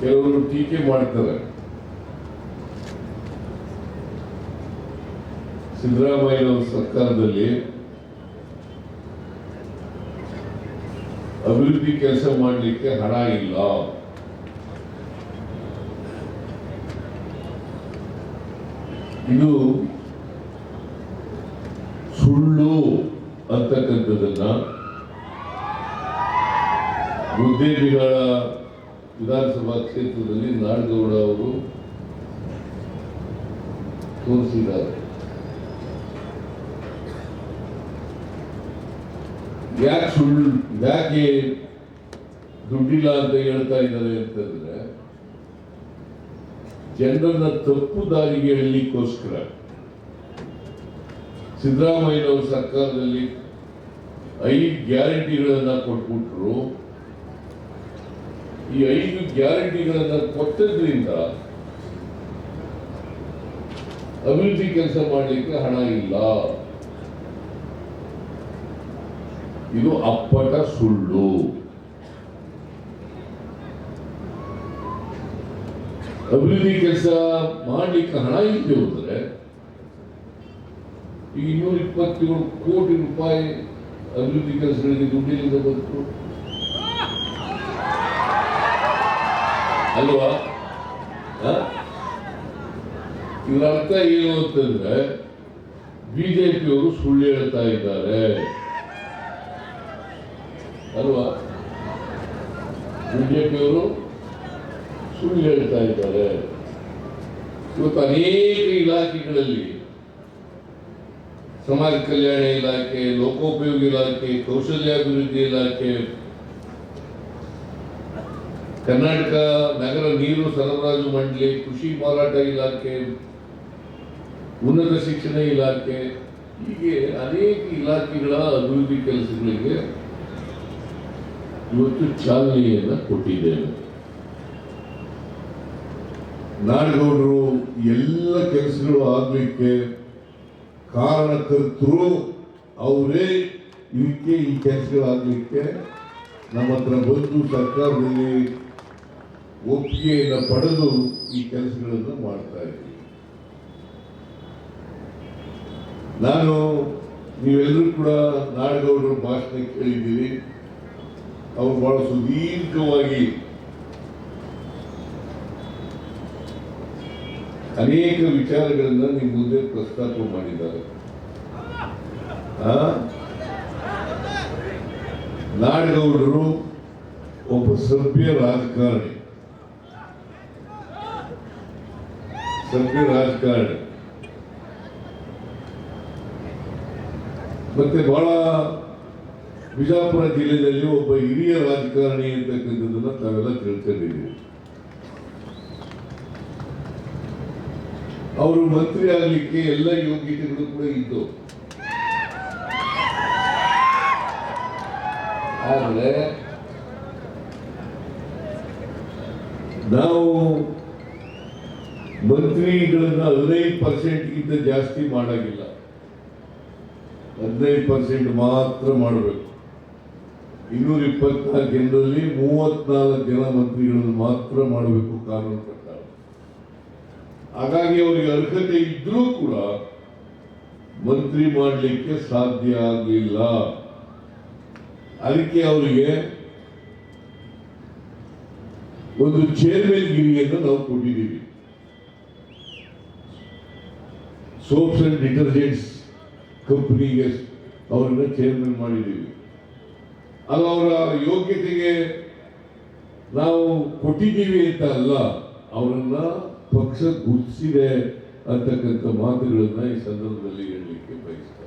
ಕೆಲವರು ಟೀಕೆ ಮಾಡ್ತಾರೆ. ಸಿದ್ದರಾಮಯ್ಯ ಸರ್ಕಾರದಲ್ಲಿ ಅಭಿವೃದ್ಧಿ ಕೆಲಸ ಮಾಡಲಿಕ್ಕೆ ಹಣ ಇಲ್ಲ. ಇದು ಸುಳ್ಳು ಅಂತಕ್ಕಂಥದ್ದನ್ನ ಮುದ್ದೇಬಿಗಳ ವಿಧಾನಸಭಾ ಕ್ಷೇತ್ರದಲ್ಲಿ ನಾಡಗೌಡ ಅವರು ತೋರಿಸಿದ್ದಾರೆ ಯಾಕೆ ಸುಳ್ಳು, ಯಾಕೆ ದುಡ್ಡಿಲ್ಲ ಅಂತ ಹೇಳ್ತಾ ಇದ್ದಾರೆ ಅಂತಂದ್ರೆ, ಜನರನ್ನ ತಪ್ಪು ದಾರಿಗೆ ಎಳ್ಲಿಕ್ಕೋಸ್ಕರ ಸಿದ್ದರಾಮಯ್ಯನವರು ಸರ್ಕಾರದಲ್ಲಿ ಐದು ಗ್ಯಾರಂಟಿಗಳನ್ನ ಕೊಟ್ಬಿಟ್ರು. ಈ ಐದು ಗ್ಯಾರಂಟಿಗಳನ್ನ ಕೊಟ್ಟದ್ರಿಂದ ಅಭಿವೃದ್ಧಿ ಕೆಲಸ ಮಾಡಲಿಕ್ಕೆ ಹಣ ಇಲ್ಲ. ಇದು ಅಪ್ಪಟ ಸುಳ್ಳು. ಅಭಿವೃದ್ಧಿ ಕೆಲಸ ಮಾಡಲಿಕ್ಕೆ ಹಣ ಇಲ್ಲದೆ ಹೋದ್ರೆ ಈಗ ಇನ್ನೂರ ಇಪ್ಪತ್ತೇಳು ಕೋಟಿ ರೂಪಾಯಿ ಅಭಿವೃದ್ಧಿ ಕೆಲಸಗಳಿಗೆ ದುಡ್ಡಿನಿಂದ ಬಂತು. ಅಲ್ವಾ? ಹ? ಇದರ ಅರ್ಥ ಏನು ಅಂತಂದ್ರೆ ಬಿಜೆಪಿಯವರು ಸುಳ್ಳು ಹೇಳ್ತಾ ಇದ್ದಾರೆ. ಅಲ್ವಾ? ಬಿಜೆಪಿಯವರು ಸುಳ್ಳು ಹೇಳ್ತಾ ಇದ್ದಾರೆ. ಇವತ್ತು ಅನೇಕ ಇಲಾಖೆಗಳಲ್ಲಿ ಸಮಾಜ ಕಲ್ಯಾಣ ಇಲಾಖೆ, ಲೋಕೋಪಯೋಗಿ ಇಲಾಖೆ, ಕೌಶಲ್ಯಾಭಿವೃದ್ಧಿ ಇಲಾಖೆ ಕರ್ನಾಟಕ ನಗರ ನೀರು ಸರಬರಾಜು ಮಂಡಳಿ, ಕೃಷಿ ಮಾರಾಟ ಇಲಾಖೆ, ಉನ್ನತ ಶಿಕ್ಷಣ ಇಲಾಖೆ, ಹೀಗೆ ಅನೇಕ ಇಲಾಖೆಗಳ ಅಭಿವೃದ್ಧಿ ಕೆಲಸಗಳಿಗೆ ಇವತ್ತು ಚಾಲನೆಯನ್ನು ಕೊಟ್ಟಿದ್ದೇವೆ ನಾಡಗೌಡರು, ಎಲ್ಲ ಕೆಲಸಗಳು ಆಗಲಿಕ್ಕೆ ಕಾರಣಕರ್ತರು ಅವರೇ ಇದಕ್ಕೆ ಈ ಕೆಲಸಗಳಾಗಲಿಕ್ಕೆ ನಮ್ಮ ಹತ್ರ ಬಂದು ಸರ್ಕಾರದಲ್ಲಿ ಒಪ್ಪಿಗೆಯನ್ನು ಪಡೆದು ಈ ಕೆಲಸಗಳನ್ನು ಮಾಡ್ತಾ ಇದ್ದೀವಿ. ನಾನು, ನೀವೆಲ್ಲರೂ ಕೂಡ ನಾಡಗೌಡರ ಭಾಷಣ ಕೇಳಿದ್ದೀರಿ. ಅವರು ಬಹಳ ಸುದೀರ್ಘವಾಗಿ ಅನೇಕ ವಿಚಾರಗಳನ್ನು ನಿಮ್ಮ ಮುಂದೆ ಪ್ರಸ್ತಾಪ ಮಾಡಿದ್ದಾರೆ? ನಾಡಗೌಡರು ಒಬ್ಬ ಸಭ್ಯ ರಾಜಕಾರಣಿ. ಸಭ್ಯ ರಾಜಕಾರಣಿ. ಮತ್ತೆ ಬಹಳ ಬಿಜಾಪುರ ಜಿಲ್ಲೆಯಲ್ಲಿ ಒಬ್ಬ ಹಿರಿಯ ರಾಜಕಾರಣಿ ಅಂತಕ್ಕಂಥದ್ದನ್ನ ತಾವೆಲ್ಲ ತಿಳ್ಕೊಂಡಿದ್ದೀವಿ ಅವರು ಮಂತ್ರಿ ಆಗಲಿಕ್ಕೆ ಎಲ್ಲ ಯೋಗ್ಯತೆಗಳು ಕೂಡ ಇದ್ದವು ಆದರೆ, ನಾವು ಮಂತ್ರಿಗಳನ್ನ ಹದಿನೈದು ಪರ್ಸೆಂಟ್ಗಿಂತ ಜಾಸ್ತಿ ಮಾಡಾಗಿಲ್ಲ. ಹದಿನೈದು ಪರ್ಸೆಂಟ್ ಮಾತ್ರ ಮಾಡಬೇಕು. ಇನ್ನೂರ ಇಪ್ಪತ್ನಾಲ್ಕು ಜನರಲ್ಲಿ ಮೂವತ್ನಾಲ್ಕು ಜನ ಮಂತ್ರಿಗಳನ್ನು ಮಾತ್ರ ಮಾಡಬೇಕು ಕಾನೂನು ಪ್ರಕಾರ. ಹಾಗಾಗಿ ಅವರಿಗೆ ಅರ್ಹತೆ ಇದ್ರೂ ಕೂಡ ಮಂತ್ರಿ ಮಾಡಲಿಕ್ಕೆ ಸಾಧ್ಯ ಆಗಲಿಲ್ಲ ಅದಕ್ಕೆ ಅವರಿಗೆ ಒಂದು ಚೇರ್ಮನ್ ಗಿರಿಯನ್ನು ನಾವು ಕೊಟ್ಟಿದ್ದೀವಿ. ಸೋಪ್ಸ್ ಅಂಡ್ ಡಿಟರ್ಜೆಂಟ್ಸ್ ಕಂಪ್ನಿಗೆ ಅವರನ್ನ ಚೇರ್ಮನ್ ಮಾಡಿದ್ದೀವಿ. ಅದು ಅವರ ಯೋಗ್ಯತೆಗೆ ನಾವು ಕೊಟ್ಟಿದ್ದೀವಿ ಅಂತ ಅಲ್ಲ, ಅವರನ್ನ ಪಕ್ಷ ಗುರುತಿಸಿದೆ ಅಂತಕ್ಕಂಥ ಮಾತುಗಳನ್ನು ಈ ಸಂದರ್ಭದಲ್ಲಿ ಹೇಳಲಿಕ್ಕೆ ಬಯಸ್ತಾರೆ